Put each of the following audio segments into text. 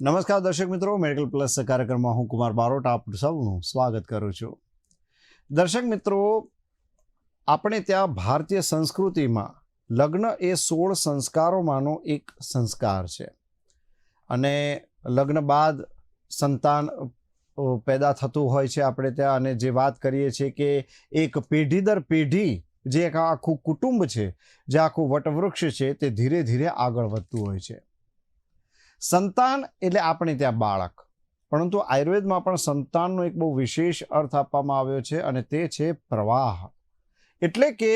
નમસ્કાર દર્શક મિત્રો મેડિકલ પ્લસ કાર્યક્રમમાં હું કુમાર બારોટ આપ સૌનું સ્વાગત કરું છું. દર્શક મિત્રો, આપણે ત્યાં ભારતીય સંસ્કૃતિમાં લગ્ન એ સોળ સંસ્કારોમાંનો એક સંસ્કાર છે. અને લગ્ન બાદ સંતાન પેદા થતું હોય છે આપણે ત્યાં અને જે વાત કરીએ છીએ કે એક પેઢી દર પેઢી જે એક આખું કુટુંબ છે, જે આખું વટવૃક્ષ છે તે ધીરે ધીરે આગળ વધતું હોય છે. સંતાન એટલે આપણે ત્યાં બાળક. પરંતુ આયુર્વેદમાં પણ સંતાનનો એક બહુ વિશેષ અર્થ આપવામાં આવ્યો છે અને તે છે પ્રવાહ. એટલે કે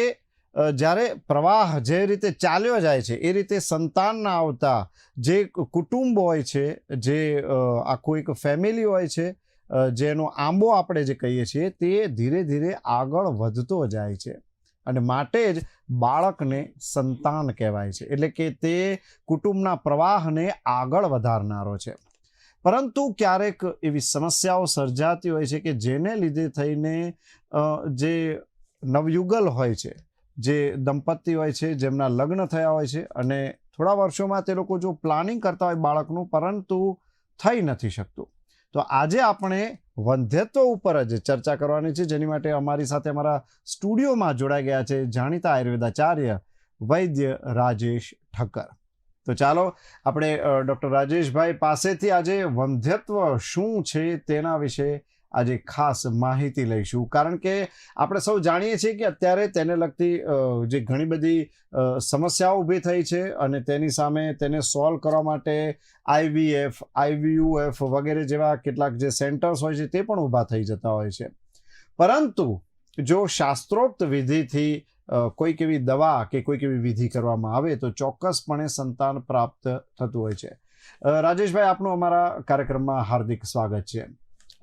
જ્યારે પ્રવાહ જે રીતે ચાલ્યો જાય છે, એ રીતે સંતાનના આવતા જે કુટુંબ હોય છે, જે આખું એક ફેમિલી હોય છે જેનો આંબો આપણે જે કહીએ છીએ, તે ધીરે ધીરે આગળ વધતો જાય છે. અને માટે જ બાળકને સંતાન કહેવાય છે. એટલે કે તે કુટુંબના પ્રવાહને આગળ વધારનારો છે. પરંતુ ક્યારેક એવી સમસ્યાઓ સર્જાતી હોય છે કે જેને લીધે થઈને જે નવયુગલ હોય છે, જે દંપતી હોય છે, જેમના લગ્ન થયા હોય છે અને થોડા વર્ષોમાં તે લોકો જો પ્લાનિંગ કરતા હોય બાળકનું પરંતુ થઈ નથી શકતું. તો આજે આપણે વંધ્યત્વ ઉપર જ ચર્ચા કરવાની છે. જેની માટે અમારી સાથે અમારા સ્ટુડિયોમાં જોડાઈ ગયા છે જાણીતા આયુર્વેદાચાર્ય વૈદ્ય રાજેશ ઠક્કર. તો ચાલો, આપણે ડૉક્ટર રાજેશભાઈ પાસેથી આજે વંધ્યત્વ શું છે તેના વિશે આજે ખાસ માહિતી લઈશું. કારણ કે આપણે સૌ જાણીએ છીએ કે અત્યારે તેને લગતી જે ઘણી બધી સમસ્યાઓ ઊભી થઈ છે અને તેની સામે તેને સોલ્વ કરવા માટે આઈવીએફ આઈવીયુએફ વગેરે જેવા કેટલાક જે સેન્ટર્સ હોય છે તે પણ ઊભા થઈ જતા હોય છે. પરંતુ જો શાસ્ત્રોક્ત વિધિથી કોઈક એવી દવા કે કોઈક એવી વિધિ કરવામાં આવે તો ચોક્કસપણે સંતાન પ્રાપ્ત થતું હોય છે. રાજેશભાઈ, આપનું અમારા કાર્યક્રમમાં હાર્દિક સ્વાગત છે.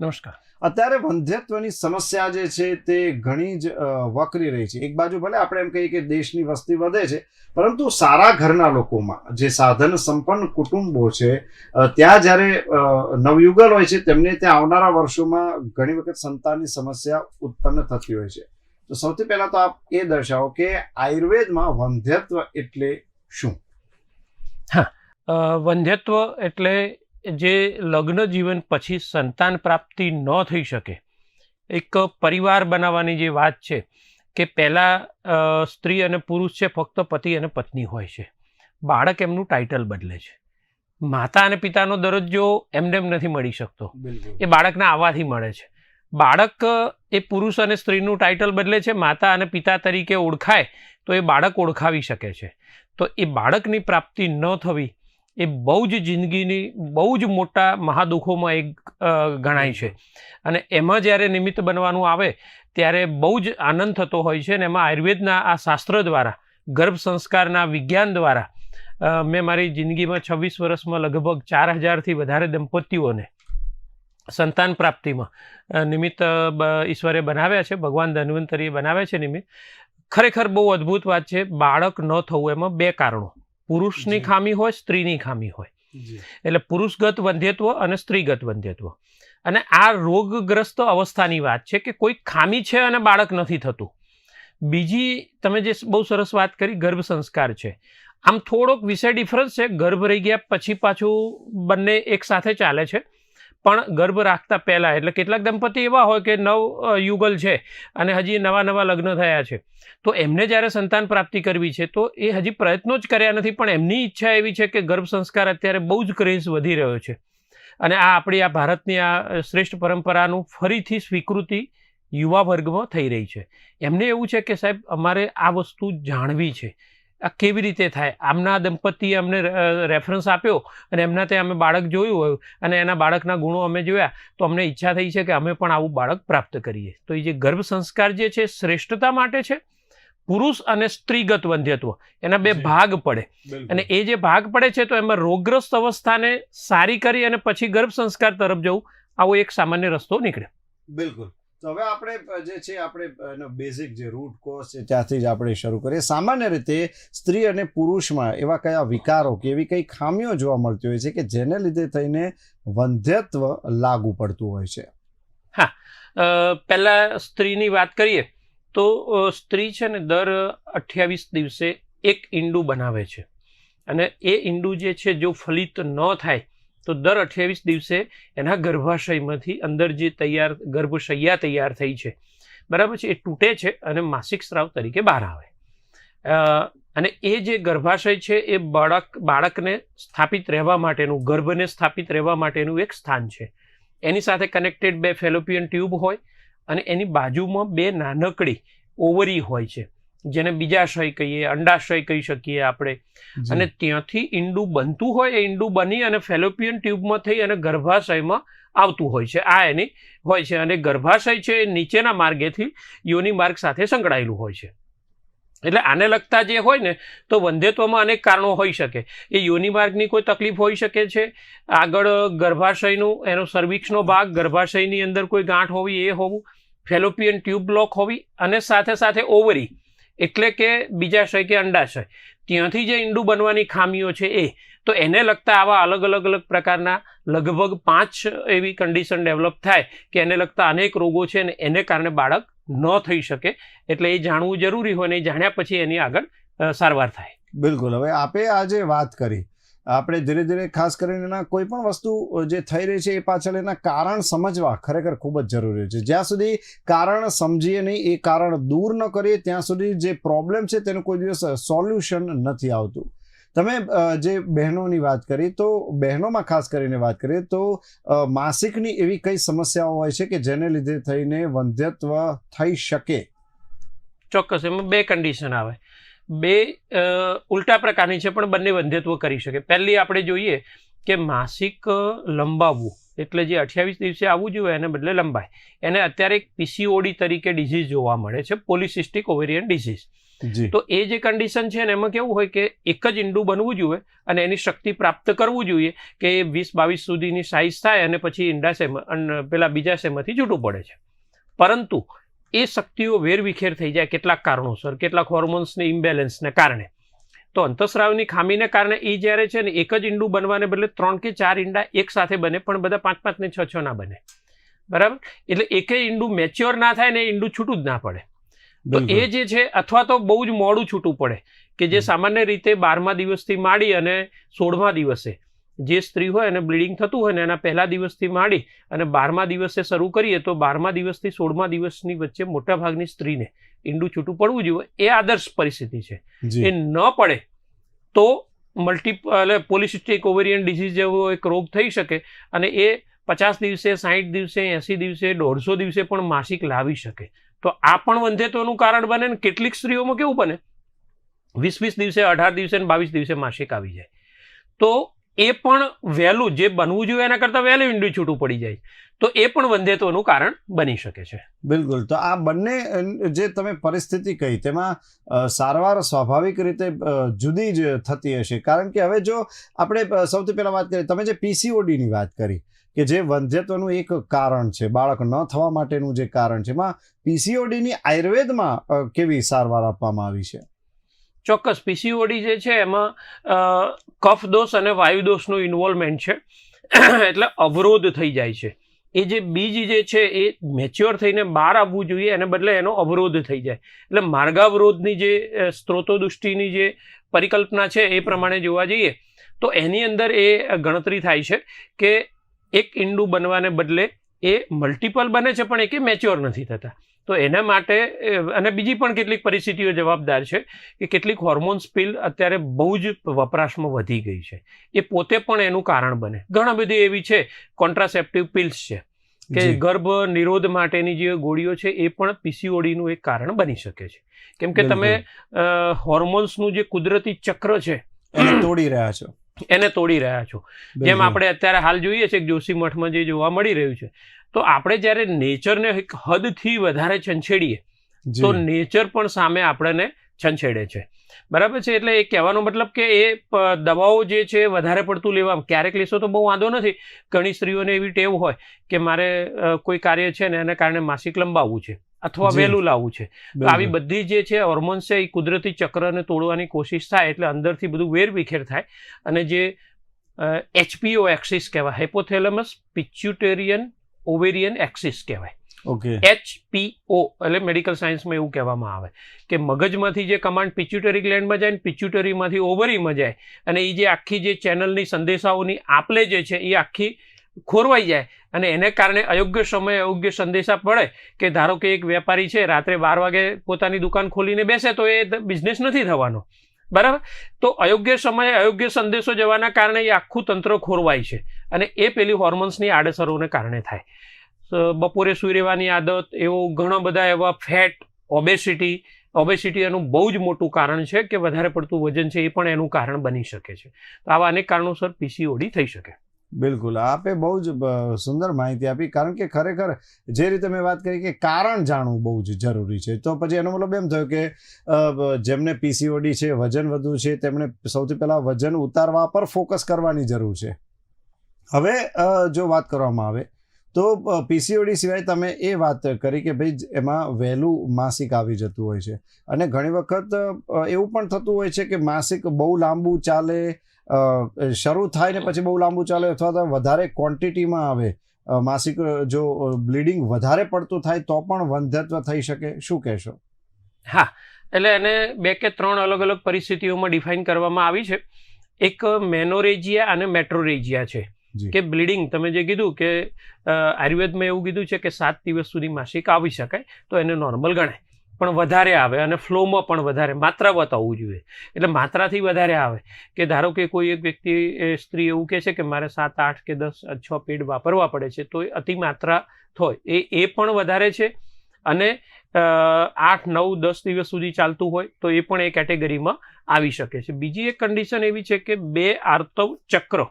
નમસ્કાર. અત્યારે વંધ્યત્વની સમસ્યા જે છે તે ઘણી જ વકરી રહી છે. એક બાજુ ભલે આપણે એમ કહીએ કે દેશની વસ્તી વધે છે પરંતુ સારા ઘરના લોકોમાં જે સાધન સંપન્ન કુટુંબો છે ત્યાં જ્યારે નવયુગલ હોય છે તેમને ત્યાં આવનારા વર્ષોમાં ઘણી વખત સંતાનની સમસ્યા ઉત્પન્ન થતી હોય છે. તો સૌથી પહેલા તો આપ એ દર્શાવો કે આયુર્વેદમાં વંધ્યત્વ એટલે શું? અ, વંધ્યત્વ એટલે જે લગ્ન જીવન પછી સંતાન પ્રાપ્તિ ન થઈ શકે એક પરિવાર બનાવવાની જે વાત છે કે પહેલાં સ્ત્રી અને પુરુષ છે ફક્ત પતિ અને પત્ની હોય છે. બાળક એમનું ટાઇટલ બદલે છે. માતા અને પિતાનો દરજ્જો એમને એમ નથી મળી શકતો. એ બાળકના આવવાથી મળે છે. બાળક એ પુરુષ અને સ્ત્રીનું ટાઇટલ બદલે છે માતા અને પિતા તરીકે ઓળખાય તો એ બાળક ઓળખાવી શકે છે. તો એ બાળકની પ્રાપ્તિ ન થવી એ બહુ જ જિંદગીની, બહુ જ મોટા મહાદુખોમાં એક ગણાય છે. અને એમાં જ્યારે નિમિત્ત બનવાનું આવે, ત્યારે બહુ જ આનંદ થતો હોય છે અને એમાં આયુર્વેદના આ શાસ્ત્ર દ્વારા, ગર્ભ સંસ્કારના વિજ્ઞાન દ્વારા મેં મારી જિંદગીમાં છવ્વીસ વર્ષમાં લગભગ ચાર હજારથી વધારે દંપતીઓને સંતાન પ્રાપ્તિમાં નિમિત્ત ઈશ્વરે બનાવ્યા છે, ભગવાન ધન્વંતરીએ બનાવ્યા છે નિમિત્ત. ખરેખર બહુ અદ્ભુત વાત છે, બાળક ન થવું એમાં બે કારણો. પુરુષની ખામી હોય સ્ત્રીની ખામી હોય. એટલે પુરુષગત વંધ્યત્વ અને સ્ત્રીગત વંધ્યત્વ. અને આ રોગગ્રસ્ત અવસ્થાની વાત છે કે કોઈ ખામી છે અને બાળક નથી થતું. બીજી તમે જે બહુ સરસ વાત કરી ગર્ભ સંસ્કાર છે. આમ થોડોક વિષય ડિફરન્સ છે ગર્ભ રહી ગયા પછી પાછું બંને એક સાથે ચાલે છે. પણ ગર્ભ રાખતા પહેલાં, એટલે કેટલાક દંપતી એવા હોય કે નવ યુગલ છે અને હજી નવા નવા લગ્ન થયા છે. તો એમને જ્યારે સંતાન પ્રાપ્તિ કરવી છે, તો એ હજી પ્રયત્નો જ કર્યા નથી, પણ એમની ઈચ્છા એવી છે કે ગર્ભ સંસ્કાર અત્યારે બહુ જ ક્રેઝ વધી રહ્યો છે. અને આ આપણી આ ભારતની આ શ્રેષ્ઠ પરંપરાનું ફરીથી સ્વીકૃતિ યુવા વર્ગમાં થઈ રહી છે. એમને એવું છે કે સાહેબ, અમારે આ વસ્તુ જાણવી છે. આ કેવી રીતે થાય? આમના દંપતીએ અમને રેફરન્સ આપ્યો અને એમના ત્યાં અમે બાળક જોયું હોય અને એના બાળકના ગુણો અમે જોયા તો અમને ઈચ્છા થઈ છે કે અમે પણ આવું બાળક પ્રાપ્ત કરીએ. તો એ જે ગર્ભ સંસ્કાર જે છે શ્રેષ્ઠતા માટે છે પુરુષ અને સ્ત્રીગત વંધ્યત્વ એના બે ભાગ પડે. અને એ જે ભાગ પડે છે તો એમાં રોગગ્રસ્ત અવસ્થાને સારી કરી અને પછી ગર્ભ સંસ્કાર તરફ જવું આવો એક સામાન્ય રસ્તો નીકળે. બિલકુલ. તો હવે આપણે જે છે, આપણે એનો બેઝિક જે રૂટ કોર્સ છે, ત્યાંથી જ આપણે શરૂ કરીએ. સામાન્ય રીતે સ્ત્રી અને પુરુષમાં એવા કયા વિકારો કે એવી કઈ ખામીઓ જોવા મળતી હોય છે કે જેને લીધે થઈને વંધ્યત્વ લાગુ પડતું હોય છે? હા. પહેલા સ્ત્રીની વાત કરીએ તો સ્ત્રી છે ને દર અઠ્યાવીસ દિવસે એક ઈંડું બનાવે છે. અને એ ઈંડું જે છે, જો ફલિત ન થાય તો દર અઠ્યાવીસ દિવસે એના ગર્ભાશયમાંથી અંદર જે તૈયાર ગર્ભશૈયા તૈયાર થઈ છે, બરાબર છે, એ તૂટે છે અને માસિક સ્રાવ તરીકે બહાર આવે. અને એ જે ગર્ભાશય છે એ બાળક, બાળકને સ્થાપિત રહેવા માટેનું, ગર્ભને સ્થાપિત રહેવા માટેનું એક સ્થાન છે. એની સાથે કનેક્ટેડ બે ફેલોપિયન ટ્યુબ હોય અને એની બાજુમાં બે નાનકડી ઓવરી હોય છે. જેને બીજાશય કહીએ અંડાશય કહી શકીએ આપણે. અને ત્યાંથી ઈંડું બનતું હોય એ ઈંડું બની અને ફેલોપિયન ટ્યુબમાં થઈ અને ગર્ભાશયમાં આવતું હોય છે. આ એની હોય છે અને ગર્ભાશય છે એ નીચેના માર્ગેથી યોની માર્ગ સાથે સંકળાયેલું હોય છે. એટલે આને લગતા જે હોય ને તો વંધ્યત્વમાં અનેક કારણો હોઈ શકે. એ યોની માર્ગની કોઈ તકલીફ હોઈ શકે છે. આગળ ગર્ભાશયનું એનો સર્વિક્સનો ભાગ ગર્ભાશયની અંદર કોઈ ગાંઠ હોવી એ હોવું ફેલોપિયન ટ્યુબ બ્લોક હોવી અને સાથે સાથે ઓવરી એટલે કે બીજાશય કે અંડાશય ત્યાંથી જે ઈંડું બનવાની ખામીઓ છે એ, તો એને લગતા આવા અલગ અલગ અલગ પ્રકારના લગભગ પાંચ એવી કન્ડિશન ડેવલપ થાય કે એને લગતા અનેક રોગો છે અને એને કારણે બાળક ન થઈ શકે. એટલે એ જાણવું જરૂરી હોય ને એ જાણ્યા પછી એની આગળ સારવાર થાય. બિલકુલ. હવે આપે આજે વાત કરી આપણે ધીરે ધીરે ખાસ કરીને એના કોઈ પણ વસ્તુ જે થઈ રહી છે એ પાછળ એના કારણ સમજવા ખરેખર ખૂબ જ જરૂરી છે. જ્યાં સુધી કારણ સમજીએ નહીં, એ કારણ દૂર ન કરીએ, ત્યાં સુધી જે પ્રોબ્લેમ છે તેનું કોઈ દિવસ સોલ્યુશન નથી આવતું. તમે જે બહેનોની વાત કરી, તો બહેનોમાં ખાસ કરીને વાત કરીએ, તો માસિકની એવી કઈ સમસ્યાઓ હોય છે કે જેને લીધે થઈને વંધ્યત્વ થઈ શકે? ચોક્કસ, એમાં બે કન્ડિશન આવે. બે ઉલટા પ્રકારની છે પણ બંને વંધ્યત્વ કરી શકે. પહેલી આપણે જોઈએ કે માસિક લંબાવવું. એટલે જે અઠ્યાવીસ દિવસે આવવું જોઈએ એને બદલે લંબાય. એને અત્યારે એક પીસીઓડી તરીકે ડિઝીઝ જોવા મળે છે પોલિસિસ્ટિક ઓવેરિયન ડિઝીઝ તો એ જે કન્ડિશન છે ને એમાં કેવું હોય કે એક જ ઈંડું બનવું જોઈએ અને એની શક્તિ પ્રાપ્ત કરવું જોઈએ કે એ વીસ બાવીસ સુધીની સાઇઝ થાય અને પછી ઈંડા અને પેલા બીજાશયમાંથી છૂટું પડે છે. પરંતુ એ શક્તિઓ વેરવિખેર થઈ જાય કેટલાક કારણોસર કેટલાક હોર્મોન્સને ઇમ્બેલેન્સને કારણે. તો અંતઃસ્રાવની ખામીને કારણે એ જ્યારે છે ને એક જ ઈંડું બનવાને બદલે ત્રણ કે ચાર ઈંડા એક સાથે બને પણ બધા પાંચ પાંચ ને છ છ ના બને. બરાબર? એટલે એકે ઈંડું મેચ્યોર ના થાય ને એ ઈંડું છૂટું જ ના પડે. તો એ જે છે અથવા તો બહુ જ મોડું છૂટું પડે કે જે સામાન્ય રીતે બારમા દિવસથી માંડી અને સોળમા દિવસે જે સ્ત્રી હોય એને બ્લીડિંગ થતું હોય ને એના પહેલા દિવસથી માંડી અને બારમા દિવસે શરૂ કરીએ તો બારમા દિવસથી સોળમા દિવસની વચ્ચે મોટાભાગની સ્ત્રીને ઈંડું છૂટું પડવું જોઈએ. એ આદર્શ પરિસ્થિતિ છે. એ ન પડે તો મલ્ટી એટલે પોલિસિસ્ટિક ઓવેરિયન ડિસીઝ જેવો એક રોગ થઈ શકે અને એ પચાસ દિવસે સાહીઠ દિવસે એંસી દિવસે દોઢસો દિવસે પણ માસિક લાવી શકે. તો આ પણ વંધ્યત્વનું કારણ બને ને કેટલીક સ્ત્રીઓમાં કેવું બને? વીસ વીસ દિવસે અઢાર દિવસે ને બાવીસ દિવસે માસિક આવી જાય. તો એ પણ વહેલું જે બનવું જોઈએ એના કરતાં વહેલું ઈંડું છૂટું પડી જાય. તો એ પણ વંધ્યત્વનું કારણ બની શકે છે. બિલકુલ. તો આ બંને જે તમે પરિસ્થિતિ કહી, તેમાં સારવાર સ્વાભાવિક રીતે જુદી જ થતી હશે. કારણ કે હવે જો આપણે સૌથી પહેલાં વાત કરીએ, તમે જે પીસીઓડીની વાત કરી, કે જે વંધ્યત્વનું એક કારણ છે, બાળક ન થવા માટેનું જે કારણ છે, એમાં પીસીઓડીની આયુર્વેદમાં કેવી સારવાર આપવામાં આવી છે? ચોક્કસ પીસીઓડી જે છે એમાં કફ દોષ અને વાયુ દોષનું ઇન્વોલ્વમેન્ટ છે. એટલે અવરોધ થઈ જાય છે. એ જે બીજ જે છે એ મેચ્યોર થઈને બહાર આવવું જોઈએ, એને બદલે એનો અવરોધ થઈ જાય. એટલે માર્ગાવરોધની જે સ્ત્રોતો દૃષ્ટિની જે પરિકલ્પના છે એ પ્રમાણે જોવા જઈએ, તો એની અંદર એ ગણતરી થાય છે કે એક ઈંડું બનવાને બદલે એ મલ્ટિપલ બને છે પણ એકે મેચ્યોર નથી થતા. તો એના માટે અને બીજી પણ કેટલીક પરિસ્થિતિઓ જવાબદાર છે કે કેટલીક હોર્મોન્સ પિલ અત્યારે બહુ જ વપરાશમાં વધી ગઈ છે. એ પોતે પણ એનું કારણ બને. ઘણા બધી એવી છે કોન્ટ્રાસેપ્ટિવ પિલ્સ છે કે ગર્ભ નિરોધ માટેની જે ગોળીઓ છે એ પણ પીસીઓડીનું એક કારણ બની શકે છે. કેમ કે તમે હોર્મોન્સનું જે કુદરતી ચક્ર છે તોડી રહ્યા છો. એને તોડી રહ્યા છો. જેમ આપણે અત્યારે હાલ જોઈએ છે કે જોશી મઠમાં જે જોવા મળી રહ્યું છે તો આપણે જ્યારે નેચરને એક હદથી વધારે છંછેડીએ તો નેચર પણ સામે આપણને છંછેડે છે. બરાબર છે? એટલે એ કહેવાનો મતલબ કે એ દવાઓ જે છે વધારે પડતું લેવા ક્યારેક લેશો તો બહુ વાંધો નથી. ઘણી સ્ત્રીઓને એવી ટેવ હોય કે મારે કોઈ કાર્ય છે ને એને કારણે માસિક લંબાવવું છે અથવા વહેલું લાવવું છે. તો આવી બધી જે છે હોર્મોન્સ છે એ કુદરતી ચક્રને તોડવાની કોશિશ થાય એટલે અંદરથી બધું વેરવિખેર થાય. અને જે એચપીઓ એક્સિસ કહેવાય હાઇપોથેલેમસ પિચ્યુટેરિયન ઓવેરિયન એક્સિસ કહેવાય. ઓકે. એચપીઓ એટલે મેડિકલ સાયન્સમાં એવું કહેવામાં આવે કે મગજમાંથી જે કમાન્ડ પિચ્યુટરી ગ્લેન્ડમાં જાય ને પિચ્યુટરીમાંથી ઓવરીમાં જાય અને એ જે આખી જે ચેનલની સંદેશાઓની આપલે જે છે એ આખી ખોરવાઈ જાય અને એને કારણે અયોગ્ય સમયે અયોગ્ય સંદેશા પડે કે ધારો કે એક વેપારી છે રાત્રે બાર વાગે પોતાની દુકાન ખોલીને બેસે તો એ બિઝનેસ નથી થવાનો. બરાબર? તો અયોગ્ય સમયે અયોગ્ય સંદેશો જવાના કારણે એ આખું તંત્ર ખોરવાય છે અને એ પેલી હોર્મોન્સની આડઅસરોને કારણે થાય. બપોરે સૂઈ રહેવાની આદત, એવો ઘણા બધા એવા ફેટ ઓબેસિટી ઓબેસિટી એનું બહુ જ મોટું કારણ છે કે વધારે પડતું વજન છે એ પણ એનું કારણ બની શકે છે. તો આવા અનેક કારણોસર પીસીઓડી થઈ શકે. બિલકુલ. આપે બહુ જ સુંદર માહિતી આપી. કારણ કે ખરેખર જે રીતે મેં વાત કરી કે કારણ જાણવું બહુ જ જરૂરી છે. તો પછી એનો મતલબ એમ થયો કે જેમને પીસીઓડી છે, વજન વધુ છે, તેમણે સૌથી પહેલાં વજન ઉતારવા પર ફોકસ કરવાની જરૂર છે. હવે જો વાત કરવામાં આવે, તો પીસીઓડી સિવાય તમે એ વાત કરી કે ભાઈ એમાં વહેલું માસિક આવી જતું હોય છે. અને ઘણી વખત એવું પણ થતું હોય છે કે માસિક બહુ લાંબુ ચાલે શરૂ થાય ને પછી બહુ લાંબુ ચાલે અથવા તો વધારે ક્વોન્ટિટીમાં આવે માસિક જો બ્લીડિંગ વધારે પડતું થાય તો પણ વંધ્યત્વ થઈ શકે શું કહેશો? હા એટલે એને બે કે ત્રણ અલગ અલગ પરિસ્થિતિઓમાં ડિફાઇન કરવામાં આવી છે. એક મેનોરેજિયા અને મેટ્રોરેજિયા છે. કે બ્લીડિંગ તમે જે કીધું કે આયુર્વેદમાં એવું કીધું છે કે સાત દિવસ સુધી માસિક આવી શકાય તો એને નોર્મલ ગણાય. પણ વધારે આવે અને ફ્લોમાં પણ વધારે માત્રા બતાવવું જોઈએ. એટલે માત્રાથી વધારે આવે. કે ધારો કે કોઈ એક વ્યક્તિ એ સ્ત્રી એવું કહે છે કે મારે સાત આઠ કે દસ છ પેડ વાપરવા પડે છે તો એ અતિ માત્રા હોય એ એ પણ વધારે છે અને આઠ નવ દસ દિવસ સુધી ચાલતું હોય તો એ પણ એ કેટેગરીમાં આવી શકે છે. બીજી એક કન્ડિશન એવી છે કે બે આર્તવ ચક્ર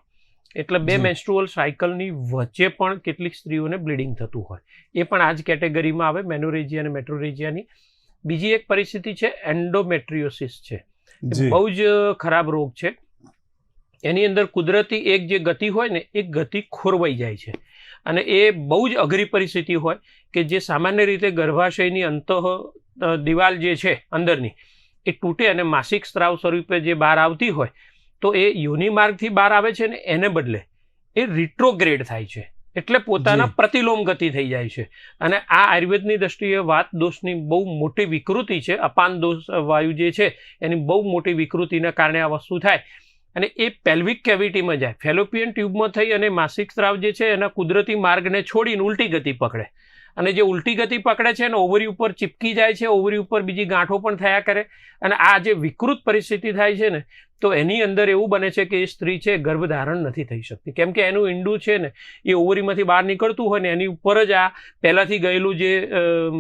એટલે બે મેન્સ્ટ્રુઅલ સાયકલની વચ્ચે પણ કેટલીક સ્ત્રીઓને બ્લીડિંગ થતું હોય. એ પણ આ જ કેટેગરીમાં આવે મેનોરેજિયા અને મેટ્રોરેજિયાની બીજી એક પરિસ્થિતિ છે એન્ડોમેટ્રિયોસિસ છે. બહુ જ ખરાબ રોગ છે. એની અંદર કુદરતી એક જે ગતિ હોય ને એ ગતિ ખોરવાઈ જાય છે. અને એ બહુ જ અઘરી પરિસ્થિતિ હોય કે જે સામાન્ય રીતે ગર્ભાશયની અંતઃ દિવાલ જે છે અંદરની એ તૂટે અને માસિક સ્ત્રાવ સ્વરૂપે જે બહાર આવતી હોય તો એ યોનિમાર્ગથી બહાર આવે છે ને એને બદલે એ રિટ્રોગ્રેડ થાય છે. એટલે પોતાના પ્રતિલોમ ગતિ થઈ જાય છે. અને આ આયુર્વેદની દ્રષ્ટિએ વાત દોષની બહુ મોટી વિકૃતિ છે. અપાન દોષ વાયુ જે છે એની બહુ મોટી વિકૃતિના કારણે આ વસ્તુ થાય. અને એ પેલ્વિક કેવિટીમાં જાય. ફેલોપિયન ટ્યુબમાં થઈ અને માસિક સ્ત્રાવ જે છે એના કુદરતી માર્ગને છોડીને ઉલટી ગતિ પકડે. અને જે ઉલટી ગતિ પકડે છે અને ઓવરી ઉપર ચીપકી જાય છે, ઓવરી ઉપર બીજી ગાંઠો પણ થયા કરે. અને આ જે વિકૃત પરિસ્થિતિ થાય છે ને, તો એની અંદર એવું બને છે કે એ સ્ત્રી છે, ગર્ભધારણ નથી થઈ શકતી. કેમ કે એનું ઈંડું છે ને, એ ઓવરીમાંથી બહાર નીકળતું હોય ને, એની ઉપર જ આ પહેલાંથી ગયેલું જે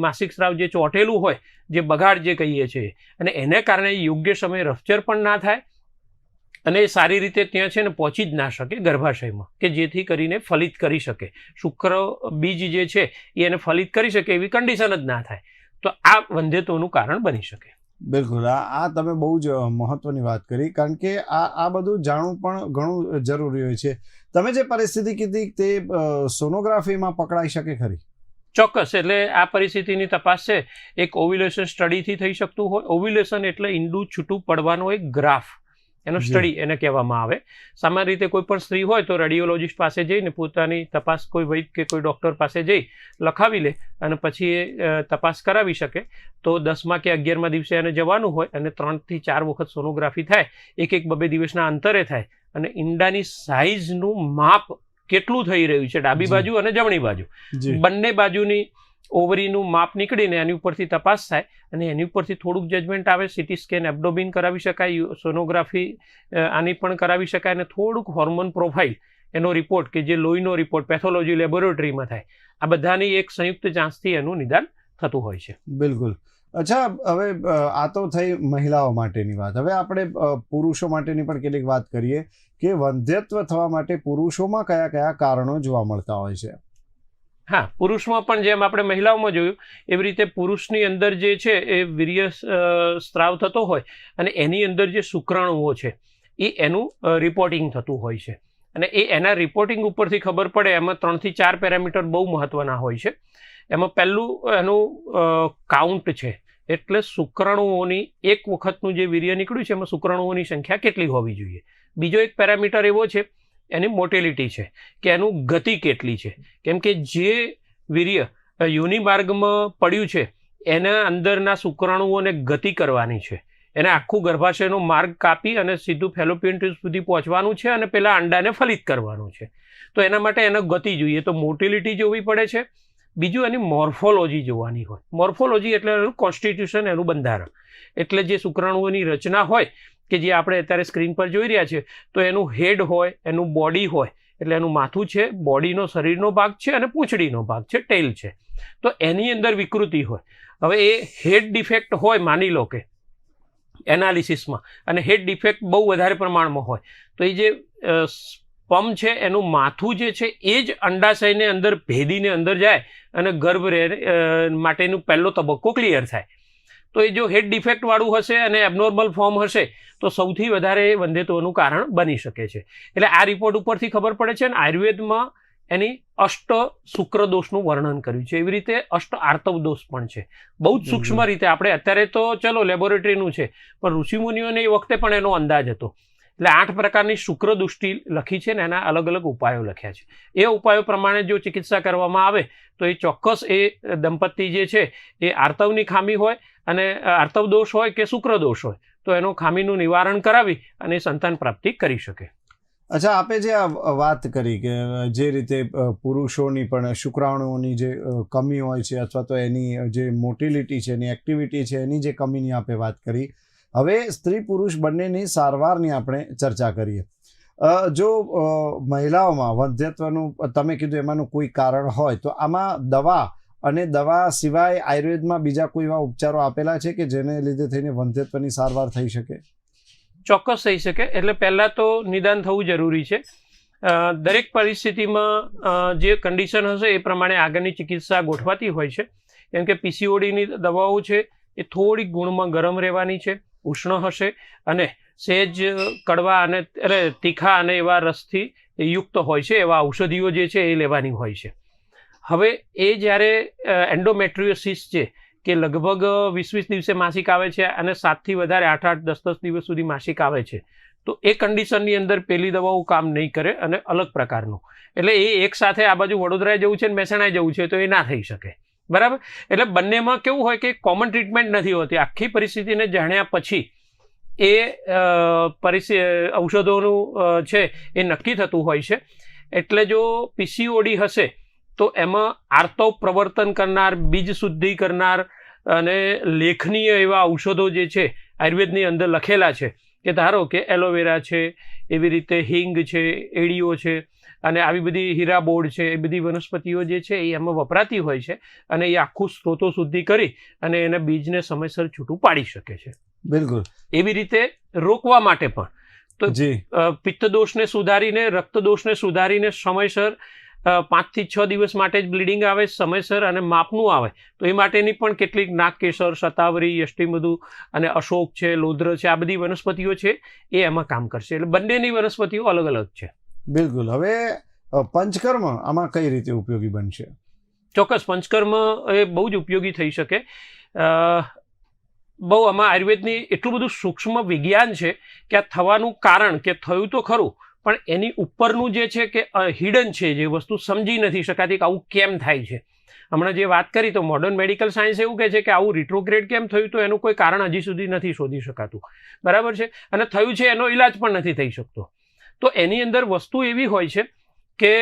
માસિક સ્રાવ જે ચોંટેલું હોય, જે બગાડ જે કહીએ છીએ, અને એને કારણે યોગ્ય સમયે રફચર પણ ના થાય અને એ સારી રીતે ત્યાં છે ને પહોંચી જ ના શકે ગર્ભાશયમાં કે જેથી કરીને ફલિત કરી શકે. શુક્ર બીજ જે છે એ એને ફલિત કરી શકે એવી કન્ડિશન જ ના થાય. તો આ વંધ્યત્વનું કારણ બની શકે. બિલકુલ. આ આ તમે બહુ જ મહત્વની વાત કરી કારણ કે આ આ બધું જાણવું પણ ઘણું જરૂરી હોય છે. તમે જે પરિસ્થિતિ કીધી તે સોનોગ્રાફીમાં પકડાઈ શકે ખરી? ચોક્કસ. એટલે આ પરિસ્થિતિની તપાસ છે. એક ઓવ્યુલેશન સ્ટડીથી થઈ શકતું હોય. ઓવ્યુલેશન એટલે ઈંડું છૂટું પડવાનો એક ગ્રાફ એનો સ્ટડી એને કહેવામાં આવે. સામાન્ય રીતે કોઈ પણ સ્ત્રી હોય તો રેડિયોલોજિસ્ટ પાસે જઈને પોતાની તપાસ કોઈ વૈદ કે કોઈ ડૉક્ટર પાસે જઈ લખાવી લે અને પછી એ તપાસ કરાવી શકે. તો દસમાં કે અગિયારમાં દિવસે એને જવાનું હોય અને ત્રણથી ચાર વખત સોનોગ્રાફી થાય એક એક બબે દિવસના અંતરે થાય અને ઈંડાની સાઇઝનું માપ કેટલું થઈ રહ્યું છે? ડાબી બાજુ અને જમણી બાજુ. બંને બાજુની ઓવરીનું માપ નીકળીને એની ઉપરથી તપાસ થાય અને એની ઉપરથી થોડુંક જજમેન્ટ આવે સિટી સ્કેન એબડોબિન કરાવી શકાય, સોનોગ્રાફી આની પણ કરાવી શકાય અને થોડુંક હોર્મોન પ્રોફાઇલ એનો રિપોર્ટ કે જે લોહીનો રિપોર્ટ પેથોલોજી લેબોરેટરીમાં થાય. આ બધાની એક સંયુક્ત જાંચથી એનું નિદાન થતું હોય છે. બિલકુલ. અચ્છા, હવે આ તો થઈ મહિલાઓ માટેની વાત. હવે આપણે પુરુષો માટેની પણ કેટલીક વાત કરીએ કે વંધ્યત્વ થવા માટે પુરુષોમાં કયા કયા કારણો જોવા મળતા હોય છે? હા, પુરુષમાં પણ જેમ આપણે મહિલાઓમાં જોયું, એવી રીતે પુરુષની અંદર જે છે એ વીર્ય સ્ત્રાવ થતો હોય અને એની અંદર જે શુક્રાણુઓ છે, એ એનું રિપોર્ટિંગ થતું હોય છે. અને એ એના રિપોર્ટિંગ ઉપરથી ખબર પડે, એમાં ત્રણથી ચાર પેરામીટર બહુ મહત્વના હોય છે. એમાં પહેલું એનું કાઉન્ટ છે. એટલે શુક્રાણુઓની એક વખતનું જે વીર્ય નીકળ્યું છે, એમાં શુક્રાણુઓની સંખ્યા કેટલી હોવી જોઈએ? બીજો એક પેરામીટર એવો છે એની મોટેલિટી છે, કે એનું ગતિ કેટલી છે. કેમ કે જે વીર્ય યુનિમાર્ગમાં પડ્યું છે, એના અંદરના શુક્રાણુઓને ગતિ કરવાની છે. એને આખું ગર્ભાશયનો માર્ગ કાપી અને સીધું ફેલોપિયન સુધી પહોંચવાનું છે અને પેલા અંડાને ફલિત કરવાનું છે. તો એના માટે એને ગતિ જોઈએ. તો મોટિલિટી જોવી પડે છે. બીજું એની મોર્ફોલોજી જોવાની હોય. મોર્ફોલોજી એટલે એનું કોન્સ્ટિટ્યુશન, એનું બંધારણ. એટલે જે શુક્રાણુઓની રચના હોય કે જે આપણે અત્યારે સ્ક્રીન પર જોઈ રહ્યા છે તો એનું હેડ હોય, એનું બોડી હોય, એટલે એનું માથું છે, બોડીનો શરીરનો ભાગ છે અને પૂંછડીનો ભાગ છે, ટેલ છે. તો એની અંદર વિકૃતિ હોય. હવે એ હેડ ડિફેક્ટ હોય માની લો કે એનાલિસિસમાં, અને હેડ ડિફેક્ટ બહુ વધારે પ્રમાણમાં હોય, તો એ જે સ્પમ છે, એનું માથું જે છે, એ જ અંડાશયને અંદર ભેદીને અંદર જાય અને ગર્ભ રહે માટેનું પહેલો તબક્કો ક્લિયર થાય. તો એ જો હેડ ડિફેક્ટવાળું હશે અને એબનોર્મલ ફોર્મ હશે તો સૌથી વધારે એ વંધ્યત્વનું કારણ બની શકે છે. એટલે આ રિપોર્ટ ઉપરથી ખબર પડે છે અને આયુર્વેદમાં એની અષ્ટ શુક્ર દોષનું વર્ણન કર્યું છે. એવી રીતે અષ્ટ આર્તવ દોષ પણ છે. બહુ જ સૂક્ષ્મ રીતે આપણે અત્યારે તો ચલો લેબોરેટરીનું છે પણ ઋષિમુનિઓને એ વખતે પણ એનો અંદાજ હતો. એટલે આઠ પ્રકારની શુક્ર દૃષ્ટિ લખી છે ને એના અલગ અલગ ઉપાયો લખ્યા છે. એ ઉપાયો પ્રમાણે જો ચિકિત્સા કરવામાં આવે તો એ ચોક્કસ એ દંપતી જે છે એ આર્તવની ખામી હોય અને આર્તવ દોષ હોય કે શુક્ર દોષ હોય, તો એનો ખામીનું નિવારણ કરાવી અને સંતાન પ્રાપ્તિ કરી શકે. અચ્છા, આપે જે આ વાત કરી કે જે રીતે પુરુષોની પણ શુક્રાણુઓની જે કમી હોય છે અથવા તો એની જે મોટિલિટી છે, એની એક્ટિવિટી છે, એની જે કમીની આપે વાત કરી. હવે સ્ત્રી પુરુષ બંનેની સારવારની આપણે ચર્ચા કરીએ. જો મહિલાઓમાં વંધ્યત્વનું, તમે કીધું એમાંનું કોઈ કારણ હોય, તો આમાં દવા અને દવા સિવાય આયુર્વેદમાં બીજા કોઈ એવા ઉપચારો આપેલા છે કે જેને લીધે થઈને વંધ્યત્વની સારવાર થઈ શકે? ચોક્કસ થઈ શકે. એટલે પહેલાં તો નિદાન થવું જરૂરી છે. દરેક પરિસ્થિતિમાં જે કન્ડિશન હશે એ પ્રમાણે આગળની ચિકિત્સા ગોઠવાતી હોય છે. કેમ કે પીસીઓડીની દવાઓ છે એ થોડીક ગુણમાં ગરમ રહેવાની છે, ઉષ્ણ હશે અને સહેજ કડવા અને, એટલે તીખા અને એવા રસથી યુક્ત હોય છે એવા ઔષધિઓ જે છે એ લેવાની હોય છે. હવે એ જ્યારે એન્ડોમેટ્રિયોસિસ છે, કે લગભગ વીસ વીસ દિવસે માસિક આવે છે અને સાતથી વધારે આઠ આઠ દસ દસ દિવસ સુધી માસિક આવે છે, તો એ કન્ડિશનની અંદર પેલી દવાઓ કામ નહીં કરે અને અલગ પ્રકારનું. એટલે એ એક સાથે આ બાજુ વડોદરાએ જવું છે અને મહેસાણાએ જવું છે, તો એ ના થઈ શકે. બરાબર? એટલે બંનેમાં કેવું હોય કે કોમન ટ્રીટમેન્ટ નથી હોતી. આખી પરિસ્થિતિને જાણ્યા પછી એ પરિસ્થિતિ ઔષધોનું છે એ નક્કી થતું હોય છે. એટલે જો પીસીઓડી હશે તો એમાં આર્તવ પ્રવર્તન કરનાર બીજ શુદ્ધિ કરનાર અને લેખનીય એવા ઔષધો જે છે આયુર્વેદની અંદર લખેલા છે કે ધારો કે એલોવેરા છે એવી રીતે હિંગ છે એડીઓ છે અને આવી બધી હીરા બોર્ડ છે એ બધી વનસ્પતિઓ જે છે એ એમાં વપરાતી હોય છે અને એ આખું સ્ત્રોતો શુદ્ધિ કરી અને એને બીજને સમયસર છૂટું પાડી શકે છે. બિલકુલ. એવી રીતે રોકવા માટે પણ. તો પિત્ત દોષને સુધારીને રક્ત દોષને સુધારીને સમયસર પાંચથી છ દિવસ માટે જ બ્લીડિંગ આવે સમયસર અને માપનું આવે. તો એ માટેની પણ કેટલીક નાગકેસર શતાવરી યષ્ટિમધુ અને અશોક છે લોદ્ર છે આ બધી વનસ્પતિઓ છે એ એમાં કામ કરશે. એટલે બંનેની વનસ્પતિઓ અલગ અલગ છે. બિલકુલ. હવે પંચકર્મ આમાં કઈ રીતે ઉપયોગી બનશે? ચોક્કસ. પંચકર્મ એ બહુ જ ઉપયોગી થઈ શકે. બહુ આમાં આયુર્વેદની એટલું બધું સૂક્ષ્મ વિજ્ઞાન છે કે આ થવાનું કારણ કે થયું તો ખરું પણ એની ઉપરનું જે છે કે હિડન છે, જે વસ્તુ સમજી નથી શકાતી કે આવું કેમ થાય છે. હમણાં જે વાત કરી તો મોડર્ન મેડિકલ સાયન્સ એવું કહે છે કે આવું રિટ્રોગ્રેડ કેમ થયું તો એનું કોઈ કારણ હજી સુધી નથી શોધી શકાતું. બરાબર છે? અને થયું છે એનો ઈલાજ પણ નથી થઈ શકતો. તો એની અંદર વસ્તુ એવી હોય છે કે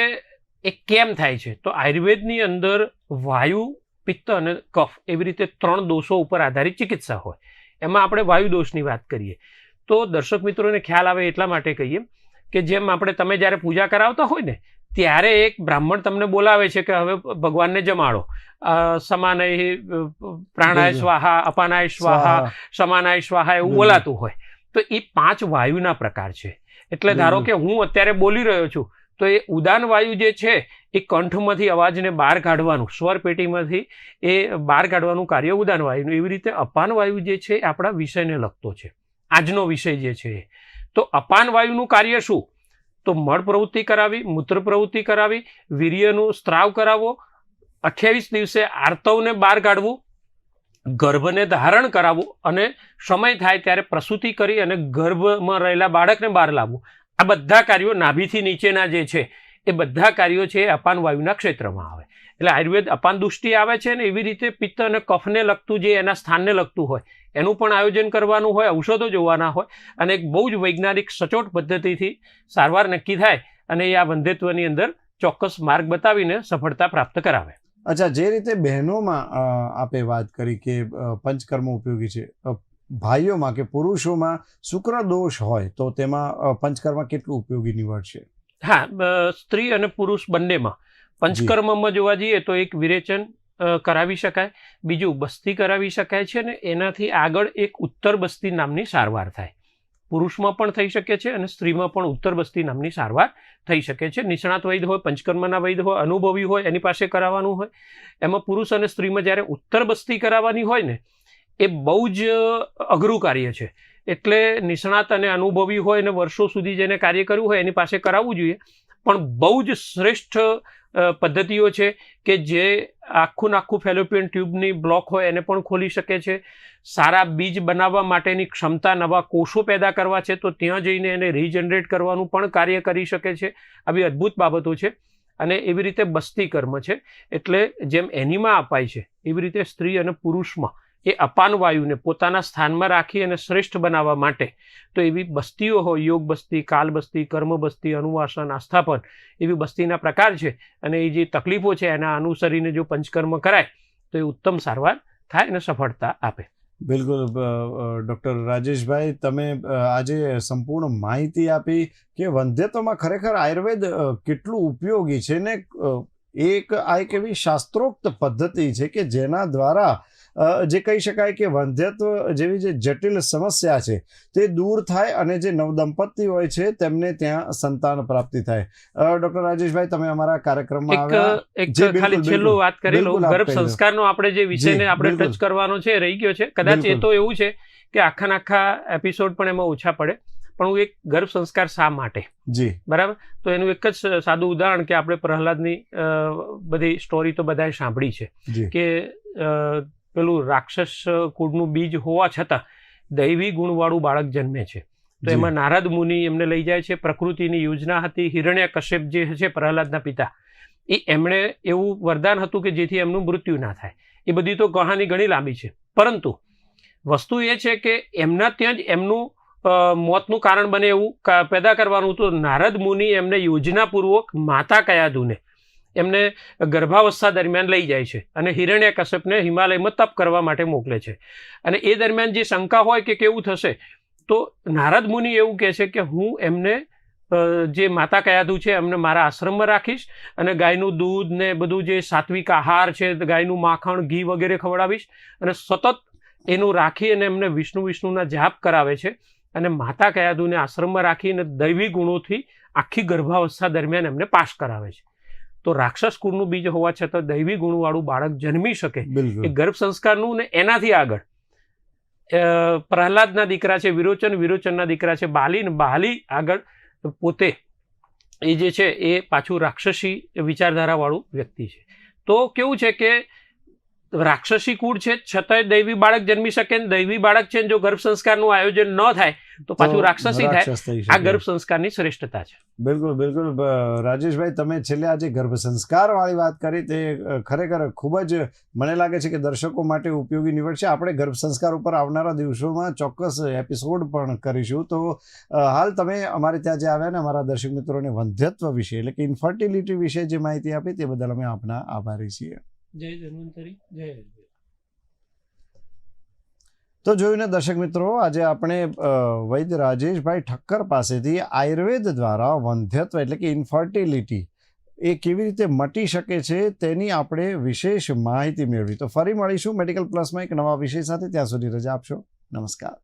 એ કેમ થાય છે? તો આયુર્વેદની અંદર વાયુ, પિત્ત અને કફ એવી રીતે ત્રણ દોષો ઉપર આધારિત ચિકિત્સા હોય. એમાં આપણે વાયુ દોષની વાત કરીએ. તો દર્શક મિત્રોને ખ્યાલ આવે એટલા માટે કહીએ કે જેમ આપણે તમે જ્યારે પૂજા કરાવતા હોય ને ત્યારે એક બ્રાહ્મણ તમને બોલાવે છે કે હવે ભગવાનને જમાડો. સમાનય પ્રાણાય. સ્વાહા અપાનાય સ્વાહા સમાનાય સ્વાહા એવું બોલાતું હોય. તો એ પાંચ વાયુના પ્રકાર છે. એટલે ધારો કે હું અત્યારે બોલી રહ્યો છું તો એ ઉદાન વાયુ જે છે એ કંઠમાંથી અવાજને બહાર કાઢવાનું સ્વર પેટીમાંથી એ બહાર કાઢવાનું કાર્ય ઉદાન વાયુનું. એવી રીતે અપાન વાયુ જે છે એ આપણા વિષયને લગતો છે. આજનો વિષય જે છે. તો અપાન વાયુનું કાર્ય શું? તો મળ પ્રવૃત્તિ કરાવી, મૂત્ર પ્રવૃત્તિ કરાવી, વીર્યનું સ્ત્રાવ કરાવવો, અઠ્યાવીસ દિવસે આર્તવને બહાર કાઢવું, ગર્ભને ધારણ કરાવવું અને સમય થાય ત્યારે પ્રસૂતિ કરી અને ગર્ભમાં રહેલા બાળકને બહાર લાવવું. આ બધા કાર્યો નાભીથી નીચેના જે છે, એ બધા કાર્યો છે અપાન વાયુના ક્ષેત્રમાં આવે. એટલે આયુર્વેદ અપાન દુષ્ટિ આવે છે ને એવી રીતે પિત્ત અને કફને લગતું જે એના સ્થાનને લગતું હોય એનું પણ આયોજન કરવાનું હોય ઔષધો જોવાના હોય અને એક બહુ જ વૈજ્ઞાનિક સચોટ પદ્ધતિથી સારવાર નક્કી થાય અને એ આ વંધ્યત્વની અંદર ચોક્કસ માર્ગ બતાવીને સફળતા પ્રાપ્ત કરાવે. અચ્છા જે રીતે બહેનોમાં આપે વાત કરી કે પંચકર્મ ઉપયોગી છે ભાઈઓમાં કે પુરુષોમાં શુક્ર દોષ હોય તો તેમાં પંચકર્મ કેટલું ઉપયોગી નીવડશે હા સ્ત્રી અને પુરુષ બંનેમાં. પંચકર્મમાં જોવા જઈએ તો એક વિરેચન કરાવી શકાય. બીજું બસ્તી કરાવી શકાય છે અને એનાથી આગળ એક ઉત્તર બસ્તી નામની સારવાર થાય. પુરુષમાં પણ થઈ શકે છે અને સ્ત્રીમાં પણ ઉત્તર બસ્તી નામની સારવાર થઈ શકે છે. નિષ્ણાત વૈદ હોય, પંચકર્મના વૈદ હોય, અનુભવી હોય, એની પાસે કરાવવાનું હોય. એમાં પુરુષ અને સ્ત્રીમાં જ્યારે ઉત્તર બસ્તી કરાવવાની હોય ને, એ બહુ જ અઘરું કાર્ય છે. એટલે નિષ્ણાત અને અનુભવી હોય અને વર્ષો સુધી જેને કાર્ય કર્યું હોય એની પાસે કરાવવું જોઈએ. પણ બહુ જ શ્રેષ્ઠ પદ્ધતિઓ છે કે જે આખું નાખું ફેલોપિયન ટ્યુબની બ્લોક હોય એને પણ ખોલી શકે છે. સારા બીજ બનાવવા માટેની ક્ષમતા નવા કોષો પેદા કરવા છે તો ત્યાં જઈને એને રીજનરેટ કરવાનું પણ કાર્ય કરી શકે છે. આવી અદ્ભુત બાબતો છે અને એવી રીતે બસ્તી કર્મ છે. એટલે જેમ એનીમાં અપાય છે, એવી રીતે સ્ત્રી અને પુરુષમાં એ અપાન વાયુને પોતાના સ્થાનમાં રાખી અને શ્રેષ્ઠ બનાવવા માટે તો એવી બસ્તીઓ હોય, યોગ બસ્તી, કાલ બસ્તી, કર્મ બસ્તી, અનુવાસન, આસ્થાપન એવી બસ્તીના પ્રકાર છે. અને એ જે તકલીફો છે એના અનુસરીને જો પંચકર્મ કરાય, તો એ ઉત્તમ સારવાર થાય અને સફળતા આપે. બિલકુલ ડૉક્ટર રાજેશભાઈ, તમે આજે સંપૂર્ણ માહિતી આપી કે વંધ્યત્વમાં ખરેખર આયુર્વેદ કેટલું ઉપયોગી છે ને એક, આ એક એવી શાસ્ત્રોક્ત પદ્ધતિ છે કે જેના દ્વારા જે કહી શકાય કે વંધ્યત્વ જેવી જે જટિલ સમસ્યા છે તે દૂર થાય અને જે નવદંપતિ હોય છે તેમને ત્યાં સંતાન પ્રાપ્તિ થાય. ડોક્ટર રાજેશભાઈ તમે અમારા કાર્યક્રમમાં એક આવ્યા. એક ખાલી છેલ્લું વાત કરી બિલકુલ લઉં આપ ગર્ભ સંસ્કારનો આપણે જે વિષયને આપણે ટચ કરવાનો છે રહી ગયો છે. કદાચ એ તો એવું છે કે આખા આખા એપિસોડ પણ એમાં ઓછા પડે પણ હું એક ગર્ભ સંસ્કાર શા માટે? જી. બરાબર? તો એનું એક જ સાદું ઉદાહરણ કે આપણે પ્રહલાદની બધી સ્ટોરી તો બધાએ સાંભળી છે કે પેલું રાક્ષસ કુળનું બીજ હોવા છતાં દૈવી ગુણવાળું બાળક જન્મે છે. તો એમાં નારદ મુનિ એમને લઈ જાય છે. પ્રકૃતિની યોજના હતી. હિરણ્ય કશ્યપ જે છે પ્રહલાદના પિતા. એ એમણે એવું વરદાન હતું કે જેથી એમનું મૃત્યુ ના થાય. એ બધી તો કહાની ઘણી લાંબી છે. પરંતુ વસ્તુ એ છે કે એમના ત્યાં જ એમનું મોતનું કારણ બને એવું પેદા કરવાનું તો નારદ મુનિ એમને યોજનાપૂર્વક માતા કયાદુને એમને ગર્ભાવસ્થા દરમિયાન લઈ જાય છે અને હિરણ્ય કશ્યપને હિમાલયમાં તપ કરવા માટે મોકલે છે. અને એ દરમિયાન જે શંકા હોય કે કેવું થશે, તો નારદ મુનિ એવું કહે છે કે હું એમને જે માતા કયાદુ છે એમને મારા આશ્રમમાં રાખીશ અને ગાયનું દૂધ ને બધું જે સાત્વિક આહાર છે, ગાયનું માખણ, ઘી વગેરે ખવડાવીશ અને સતત એનું રાખી અને એમને વિષ્ણુ વિષ્ણુના જાપ કરાવે છે અને માતા કયાદુને આશ્રમમાં રાખીને દૈવી ગુણોથી આખી ગર્ભાવસ્થા દરમિયાન એમને પાસ કરાવે છે. તો રાક્ષસ કુળનું બીજ હોવા છતાં દૈવી ગુણવાળું બાળક જન્મી શકે. એ ગર્ભ સંસ્કારનું ને એનાથી આગળ. પ્રહલાદના દીકરા છે વિરોચન વિરોચનના દીકરા છે બાલી ને બાલી આગળ પોતે એ જે છે એ પાછું રાક્ષસી વિચારધારાવાળું વ્યક્તિ છે. તો કેવું છે કે રાક્ષસી કુળ છે છતાંય દૈવી બાળક જન્મી શકે ને દૈવી બાળક છે જો ગર્ભ સંસ્કારનું આયોજન ન થાય તો પાછું રાક્ષસી થાય. આ ગર્ભ સંસ્કારની શ્રેષ્ઠતા છે. બિલકુલ બિલકુલ. રાજેશભાઈ તમે છેલ્લે આજે ગર્ભ સંસ્કાર વાળી વાત કરી તે ખરેખર ખૂબ જ મને લાગે છે કે દર્શકો માટે ઉપયોગી નીવડશે. આપણે ગર્ભ સંસ્કાર ઉપર આવનારા દિવસોમાં ચોક્કસ એપિસોડ પણ કરીશું. તો હાલ તમે અમારે ત્યાં જે આવ્યા ને અમારા દર્શક મિત્રોને વંધ્યત્વ વિશે એટલે કે ઇન્ફર્ટિલિટી વિશે જે માહિતી આપી તે બદલ અમે આપના આભારી છીએ. જય ધન્વંતરી જય તો જોયું ને દર્શક મિત્રો, આજે આપણે વૈદ્ય રાજેશભાઈ ઠક્કર પાસેથી આયુર્વેદ દ્વારા વંધ્યત્વ એટલે કે ઇન્ફર્ટિલિટી એ કેવી રીતે મટી શકે છે તેની આપણે વિશેષ માહિતી મેળવી. તો ફરી મળીશું મેડિકલ પ્લસમાં એક નવા વિષય સાથે. ત્યાં સુધી રજા આપશો. નમસ્કાર.